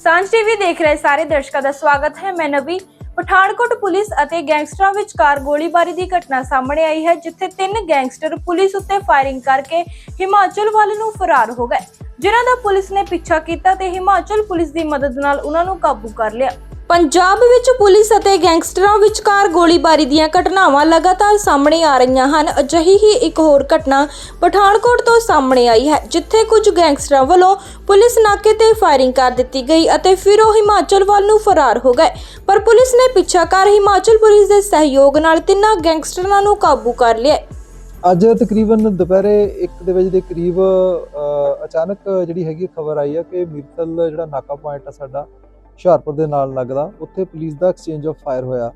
ਸਾਂਝ ਟੀਵੀ ਦੇਖ ਰਹੇ ਸਾਰੇ ਦਰਸ਼ਕਾਂ ਦਾ ਸਵਾਗਤ ਹੈ। ਮੈਂ ਨਵੀ। ਪਠਾਨਕੋਟ ਪੁਲਿਸ ਅਤੇ ਗੈਂਗਸਟਰਾਂ ਵਿਚਕਾਰ ਗੋਲੀਬਾਰੀ ਦੀ ਘਟਨਾ ਸਾਹਮਣੇ ਆਈ ਹੈ, ਜਿੱਥੇ ਤਿੰਨ ਗੈਂਗਸਟਰ ਪੁਲਿਸ ਉੱਤੇ ਫਾਇਰਿੰਗ ਕਰਕੇ ਹਿਮਾਚਲ ਵੱਲ ਨੂੰ ਫਰਾਰ ਹੋ ਗਏ। ਜਿਨ੍ਹਾਂ ਦਾ ਪੁਲਿਸ ਨੇ ਪਿੱਛਾ ਕੀਤਾ ਤੇ ਹਿਮਾਚਲ ਪੁਲਿਸ ਦੀ ਮਦਦ ਨਾਲ ਉਹਨਾਂ ਨੂੰ ਕਾਬੂ ਕਰ ਲਿਆ। ਪੰਜਾਬ ਵਿੱਚ ਪੁਲਿਸ ਅਤੇ ਗੈਂਗਸਟਰਾਂ ਵਿਚਕਾਰ ਗੋਲੀਬਾਰੀ ਦੀਆਂ ਘਟਨਾਵਾਂ ਲਗਾਤਾਰ ਸਾਹਮਣੇ ਆ ਰਹੀਆਂ ਹਨ। ਅਜਿਹੀ ਹੀ ਇੱਕ ਹੋਰ ਘਟਨਾ ਪਠਾਨਕੋਟ ਤੋਂ ਸਾਹਮਣੇ ਆਈ ਹੈ, ਜਿੱਥੇ ਕੁਝ ਗੈਂਗਸਟਰਾਂ ਵੱਲੋਂ ਪੁਲਿਸ ਨਾਕੇ ਤੇ ਫਾਇਰਿੰਗ ਕਰ ਦਿੱਤੀ ਗਈ ਅਤੇ ਫਿਰ ਉਹ ਹਿਮਾਚਲ ਵੱਲ ਨੂੰ ਫਰਾਰ ਹੋ ਗਏ। ਪਰ ਪੁਲਿਸ ਨੇ ਪਿੱਛਾ ਕਰ ਹਿਮਾਚਲ ਪੁਲਿਸ ਦੇ ਸਹਿਯੋਗ ਨਾਲ ਤਿੰਨਾਂ ਗੈਂਗਸਟਰਾਂ ਨੂੰ ਕਾਬੂ ਕਰ ਲਿਆ ਅੱਜ ਤਕਰੀਬਨ ਦੁਪਹਿਰੇ 1 ਦੇ ਵਜੇ ਦੇ ਕਰੀਬ ਅਚਾਨਕ ਜਿਹੜੀ ਹੈਗੀ ਖਬਰ ਆਈ ਹੈ ਕਿ ਮਿਰਤਲ ਜਿਹੜਾ ਨਾਕਾ ਪੁਆਇੰਟ ਆ ਸਾਡਾ ਹੁਸ਼ਿਆਰਪੁਰ ਦੇ ਨਾਲ ਲੱਗਦਾ, ਉੱਥੇ ਪੁਲਿਸ ਦਾ ਐਕਸਚੇਂਜ ਆਫ ਫਾਇਰ ਹੋਇਆ।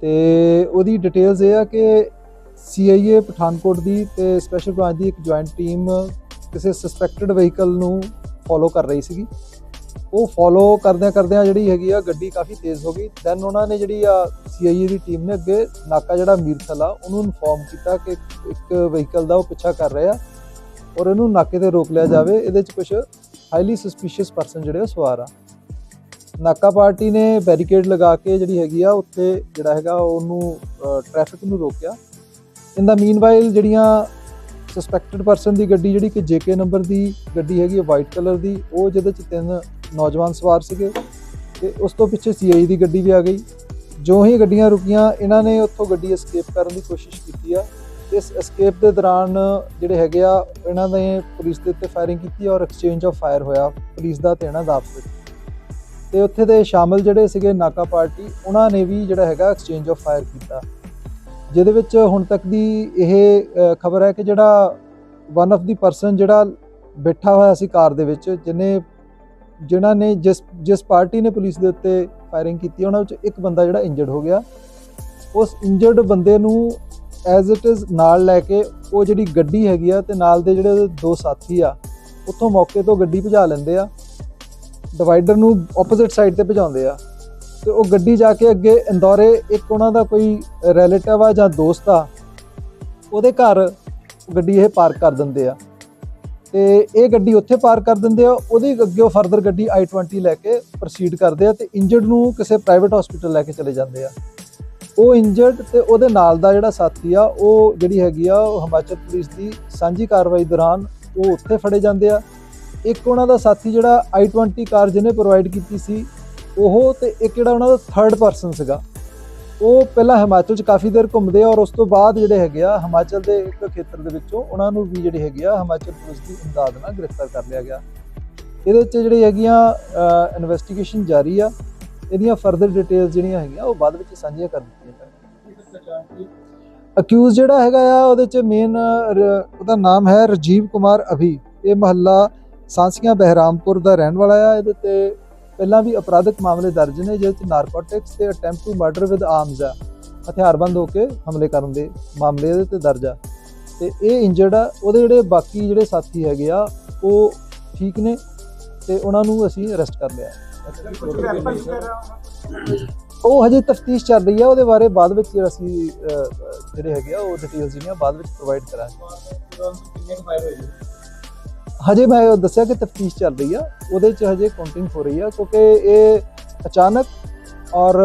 ਤੇ ਉਹਦੀ ਡਿਟੇਲਸ ਇਹ ਆ ਕਿ CIA ਪਠਾਨਕੋਟ ਦੀ ਤੇ ਸਪੈਸ਼ਲ ਬ੍ਰਾਂਚ ਦੀ ਇੱਕ ਜੁਆਇੰਟ ਟੀਮ ਕਿਸੇ ਸਸਪੈਕਟਡ ਵਹੀਕਲ ਨੂੰ ਫੋਲੋ ਕਰ ਰਹੀ ਸੀਗੀ। ਉਹ ਫੋਲੋ ਕਰਦਿਆਂ ਕਰਦਿਆਂ ਜਿਹੜੀ ਹੈਗੀ ਆ, ਗੱਡੀ ਕਾਫੀ ਤੇਜ਼ ਹੋ ਗਈ। ਦੈਨ ਉਹਨਾਂ ਨੇ ਜਿਹੜੀ ਆ CIA ਦੀ ਟੀਮ ਨੇ ਅੱਗੇ ਨਾਕਾ ਜਿਹੜਾ ਮੀਰਥਲ ਆ ਉਹਨੂੰ ਇਨਫੋਰਮ ਕੀਤਾ ਕਿ ਇੱਕ ਵਹੀਕਲ ਦਾ ਉਹ ਪਿੱਛਾ ਕਰ ਰਿਹਾ ਔਰ ਇਹਨੂੰ ਨਾਕੇ ਤੇ ਰੋਕ ਲਿਆ ਜਾਵੇ। ਇਹਦੇ ਚ ਕੁਝ ਹਾਈਲੀ ਸਸਪੀਸ਼ੀਅਸ ਪਰਸਨ ਜਿਹੜੇ ਉਹ ਸਵਾਰ ਆ। ਨਾਕਾ ਪਾਰਟੀ ਨੇ ਬੈਰੀਕੇਡ ਲਗਾ ਕੇ ਜਿਹੜੀ ਹੈਗੀ ਆ, ਉੱਥੇ ਜਿਹੜਾ ਹੈਗਾ, ਉਹਨੂੰ ਟ੍ਰੈਫਿਕ ਨੂੰ ਰੋਕਿਆ। ਇਨ ਦਾ ਮੀਨਵਾਈਲ ਜਿਹੜੀਆਂ ਸਸਪੈਕਟਡ ਪਰਸਨ ਦੀ ਗੱਡੀ, ਜਿਹੜੀ ਕਿ ਜੇਕੇ ਨੰਬਰ ਦੀ ਗੱਡੀ ਹੈਗੀ ਵਾਈਟ ਕਲਰ ਦੀ, ਉਹ ਜਿਹਦੇ ਚ ਤਿੰਨ ਨੌਜਵਾਨ ਸਵਾਰ ਸੀਗੇ ਤੇ ਉਸ ਤੋਂ ਪਿੱਛੇ ਸੀਆਈ ਦੀ ਗੱਡੀ ਵੀ ਆ ਗਈ। ਜੋ ਹੀ ਗੱਡੀਆਂ ਰੁਕੀਆਂ, ਇਹਨਾਂ ਨੇ ਉੱਥੋਂ ਗੱਡੀ ਐਸਕੇਪ ਕਰਨ ਦੀ ਕੋਸ਼ਿਸ਼ ਕੀਤੀ ਆ। ਇਸ ਐਸਕੇਪ ਦੇ ਦੌਰਾਨ ਜਿਹੜੇ ਹੈਗੇ ਆ, ਇਹਨਾਂ ਨੇ ਪੁਲਿਸ ਦੇ ਉੱਤੇ ਫਾਇਰਿੰਗ ਕੀਤੀ ਔਰ ਐਕਸਚੇਂਜ ਆਫ ਫਾਇਰ ਹੋਇਆ। ਪੁਲਿਸ ਦਾ ਤੇ ਇਹਨਾਂ ਦਾ ਆਪਸ ਵਿੱਚ। ਤੇ ਉੱਥੇ ਦੇ ਸ਼ਾਮਲ ਜਿਹੜੇ ਸੀਗੇ ਨਾਕਾ ਪਾਰਟੀ, ਉਹਨਾਂ ਨੇ ਵੀ ਜਿਹੜਾ ਹੈਗਾ ਐਕਸਚੇਂਜ ਆਫ ਫਾਇਰ ਕੀਤਾ। ਜਿਹਦੇ ਵਿੱਚ ਹੁਣ ਤੱਕ ਦੀ ਇਹ ਖਬਰ ਹੈ ਕਿ ਜਿਹੜਾ ਵਨ ਆਫ ਦੀ ਪਰਸਨ ਜਿਹੜਾ ਬੈਠਾ ਹੋਇਆ ਸੀ ਕਾਰ ਦੇ ਵਿੱਚ, ਜਿਹਨੇ ਜਿਨ੍ਹਾਂ ਨੇ ਜਿਸ ਜਿਸ ਪਾਰਟੀ ਨੇ ਪੁਲਿਸ ਦੇ ਉੱਤੇ ਫਾਇਰਿੰਗ ਕੀਤੀ, ਉਹਨਾਂ ਵਿੱਚ ਇੱਕ ਬੰਦਾ ਜਿਹੜਾ ਇੰਜਰਡ ਹੋ ਗਿਆ। ਉਸ ਇੰਜਰਡ ਬੰਦੇ ਨੂੰ ਐਜ਼ ਇਟ ਇਜ਼ ਨਾਲ ਲੈ ਕੇ ਉਹ ਜਿਹੜੀ ਗੱਡੀ ਹੈਗੀ ਆ ਤੇ ਨਾਲ ਦੇ ਜਿਹੜੇ ਦੋ ਸਾਥੀ ਆ, ਉੱਥੋਂ ਮੌਕੇ ਤੋਂ ਗੱਡੀ ਭਜਾ ਲੈਂਦੇ ਆ। ਡਿਵਾਈਡਰ ਨੂੰ ਆਪੋਜ਼ਿਟ ਸਾਈਡ ਤੇ ਭਜਾਉਂਦੇ ਆ। ਤੇ ਉਹ ਗੱਡੀ ਜਾ ਕੇ ਅੱਗੇ ਇੰਦੌਰੇ, ਇੱਕ ਉਹਨਾਂ ਦਾ ਕੋਈ ਰਿਲੇਟਿਵ ਆ ਜਾਂ ਦੋਸਤ ਆ, ਉਹਦੇ ਘਰ ਗੱਡੀ ਇਹ ਪਾਰਕ ਕਰ ਦਿੰਦੇ ਆ। ਤੇ ਇਹ ਗੱਡੀ ਉੱਥੇ ਪਾਰਕ ਕਰ ਦਿੰਦੇ ਆ, ਉਹਦੀ ਅੱਗੇ ਉਹ ਫਰਦਰ ਗੱਡੀ i20 ਲੈ ਕੇ ਪ੍ਰੋਸੀਡ ਕਰਦੇ ਆ ਤੇ ਇੰਜਰਡ ਨੂੰ ਕਿਸੇ ਪ੍ਰਾਈਵੇਟ ਹਸਪੀਟਲ ਲੈ ਕੇ ਚਲੇ ਜਾਂਦੇ ਆ। ਉਹ ਇੰਜਰਡ ਤੇ ਉਹਦੇ ਨਾਲ ਦਾ ਜਿਹੜਾ ਸਾਥੀ ਆ, ਉਹ ਜਿਹੜੀ ਹੈਗੀ ਆ, ਉਹ ਹਿਮਾਚਲ ਪੁਲਿਸ ਦੀ ਸਾਂਝੀ ਕਾਰਵਾਈ ਦੌਰਾਨ ਉਹ ਉੱਥੇ ਫੜੇ ਜਾਂਦੇ ਆ। ਇੱਕ ਉਹਨਾਂ ਦਾ ਸਾਥੀ ਜਿਹੜਾ i20 ਕਾਰ ਜਿਹਨੇ ਪ੍ਰੋਵਾਈਡ ਕੀਤੀ ਸੀ, ਉਹ ਤੇ ਇੱਕ ਜਿਹੜਾ ਉਹਨਾਂ ਦਾ ਥਰਡ ਪਰਸਨ ਸੀਗਾ। ਉਹ ਪਹਿਲਾਂ ਹਿਮਾਚਲ 'ਚ ਕਾਫੀ ਦੇਰ ਘੁੰਮਦੇ ਆ ਔਰ ਉਸ ਤੋਂ ਬਾਅਦ ਜਿਹੜੇ ਹੈਗੇ ਆ, ਹਿਮਾਚਲ ਦੇ ਇੱਕ ਖੇਤਰ ਦੇ ਵਿੱਚੋਂ ਉਹਨਾਂ ਨੂੰ ਵੀ ਜਿਹੜੇ ਹੈਗੇ ਆ, ਹਿਮਾਚਲ ਪੁਲਿਸ ਦੀ ਇਮਦਾਦ ਨਾਲ ਗ੍ਰਿਫਤਾਰ ਕਰ ਲਿਆ ਗਿਆ। ਇਹਦੇ 'ਚ ਜਿਹੜੀ ਹੈਗੀਆਂ ਇਨਵੈਸਟੀਗੇਸ਼ਨ ਜਾਰੀ ਆ। ਇਹਦੀਆਂ ਫਰਦਰ ਡਿਟੇਲਸ ਜਿਹੜੀਆਂ ਹੈਗੀਆਂ, ਉਹ ਬਾਅਦ ਵਿੱਚ ਸਾਂਝੀਆਂ ਕਰ ਦਿੱਤੀਆਂ ਜਾਣਗੀਆਂ ਅਕਿਊਜ਼ ਜਿਹੜਾ ਹੈਗਾ ਆ, ਉਹਦੇ 'ਚ ਮੇਨ ਉਹਦਾ ਨਾਮ ਹੈ ਰਜੀਵ ਕੁਮਾਰ ਅਭੀ। ਇਹ ਮਹੱਲਾ ਸਾਂਸੀਆਂ ਬਹਿਰਾਮਪੁਰ ਦਾ ਰਹਿਣ ਵਾਲਾ ਆ। ਇਹਦੇ ਤੇ ਪਹਿਲਾਂ ਵੀ ਅਪਰਾਧਿਕ ਮਾਮਲੇ ਦਰਜ ਨੇ, ਜਿਹਦੇ ਚ ਨਾਰਕੋਟਿਕਸ ਤੇ attempt to murder with arms ਆ। ਹਥਿਆਰਬੰਦ ਹੋ ਕੇ ਹਮਲੇ ਕਰਨ ਦੇ ਮਾਮਲੇ ਇਹਦੇ ਤੇ ਦਰਜ ਆ। ਤੇ ਇਹ ਇੰਜਰਡ ਆ, ਉਹਦੇ ਜਿਹੜੇ ਬਾਕੀ ਜਿਹੜੇ ਸਾਥੀ ਹੈਗੇ ਆ, ਉਹ ਠੀਕ ਨੇ ਤੇ ਉਹਨਾਂ ਨੂੰ ਅਸੀਂ ਅਰੈਸਟ ਕਰ ਲਿਆ। ਉਹ ਹਜੇ ਤਫਤੀਸ਼ ਚੱਲ ਰਹੀ ਆ, ਉਹਦੇ ਬਾਰੇ ਬਾਅਦ ਵਿੱਚ ਜਿਹੜਾ ਅਸੀਂ ਜਿਹੜੇ ਹੈਗੇ ਆ, ਉਹ ਡਿਟੇਲਸ ਜਿਹੜੀਆਂ ਬਾਅਦ ਵਿੱਚ ਪ੍ਰੋਵਾਈਡ ਕਰਾਂਗੇ। ਹਜੇ ਮੈਂ ਉਹ ਦੱਸਿਆ ਕਿ ਤਫਤੀਸ਼ ਚੱਲ ਰਹੀ ਆ, ਉਹਦੇ ਚ ਹਜੇ ਕਾਊਂਟਿੰਗ ਹੋ ਰਹੀ ਆ, ਕਿਉਂਕਿ ਇਹ ਅਚਾਨਕ ਔਰ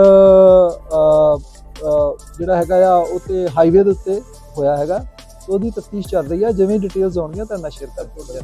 ਜਿਹੜਾ ਹੈਗਾ ਆ, ਉਹ ਹਾਈਵੇ ਦੇ ਉੱਤੇ ਹੋਇਆ ਹੈਗਾ, ਉਹਦੀ ਤਫਤੀਸ਼ ਚੱਲ ਰਹੀ ਆ, ਜਿਵੇਂ ਡਿਟੇਲਸ ਆਉਣਗੀਆਂ ਤਾਂ ਮੈਂ ਸ਼ੇਅਰ ਕਰ ਦੂੰਗਾ